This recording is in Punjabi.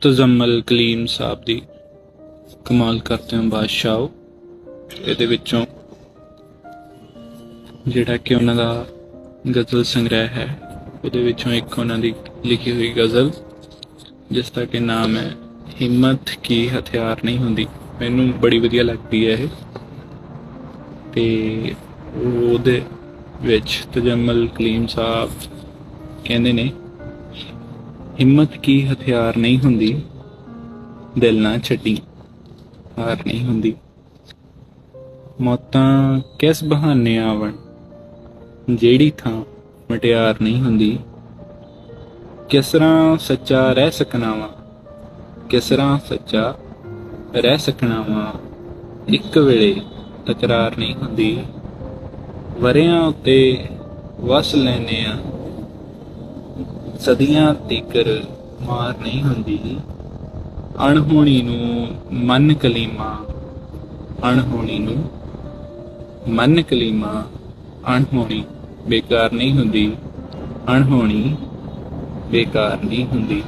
ਤਜ਼ਮਲ ਕਲੀਮ ਸਾਹਿਬ ਦੀ ਕਮਾਲ ਕਰਤੇ ਹਾਂ ਬਾਦਸ਼ਾਹ। ਇਹਦੇ ਵਿੱਚੋਂ ਜਿਹੜਾ ਕਿ ਉਹਨਾਂ ਦਾ ਗਜ਼ਲ ਸੰਗ੍ਰਹਿ ਹੈ, ਉਹਦੇ ਵਿੱਚੋਂ ਇੱਕ ਉਹਨਾਂ ਦੀ ਲਿਖੀ ਹੋਈ ਗਜ਼ਲ, ਜਿਸ ਦਾ ਕਿ ਨਾਮ ਹੈ, ਹਿੰਮਤ ਕੀ ਹਥਿਆਰ ਨਹੀਂ ਹੁੰਦੀ। ਮੈਨੂੰ ਬੜੀ ਵਧੀਆ ਲੱਗਦੀ ਹੈ ਇਹ। ਤੇ ਉਹਦੇ ਵਿੱਚ ਤਜਮਲ ਕਲੀਮ ਸਾਹਿਬ ਕਹਿੰਦੇ ਨੇ ਹਿੰਮਤ ਕੀ ਹਥਿਆਰ ਨਹੀਂ ਹੁੰਦੀ? ਦਿਲ ਨਾ ਛੱਡੀ, ਹਾਰ ਨਹੀਂ ਹੁੰਦੀ। ਮੌਤਾਂ ਕਿਸ ਬਹਾਨੇ ਆਵਣ? ਜਿਹੜੀ ਥਾਂ ਮਟਿਆਰ ਨਹੀਂ ਹੁੰਦੀ। ਕਿਸ ਤਰ੍ਹਾਂ ਸੱਚਾ ਰਹਿ ਸਕਣਾ ਵਾ ਕਿਸ ਤਰ੍ਹਾਂ ਸੱਚਾ ਰਹਿ ਸਕਣਾ ਵਾ ਇੱਕ ਵੇਲੇ ਤਕਰਾਰ ਨਹੀਂ ਹੁੰਦੀ। ਵਰਿਆਂ ਉੱਤੇ ਵਸ ਲੈਨੇ ਆ। ਸਦੀਆਂ ਤੀਕਰ ਮਾਰ ਨਹੀਂ ਹੁੰਦੀ। ਅਣਹੋਣੀ ਨੂੰ ਮਨ ਕਲੀਮਾ, ਅਣਹੋਣੀ ਨੂੰ ਮਨ ਕਲੀਮਾ, ਅਣਹੋਣੀ ਬੇਕਾਰ ਨਹੀਂ ਹੁੰਦੀ। ਅਣਹੋਣੀ ਬੇਕਾਰ ਨਹੀਂ ਹੁੰਦੀ।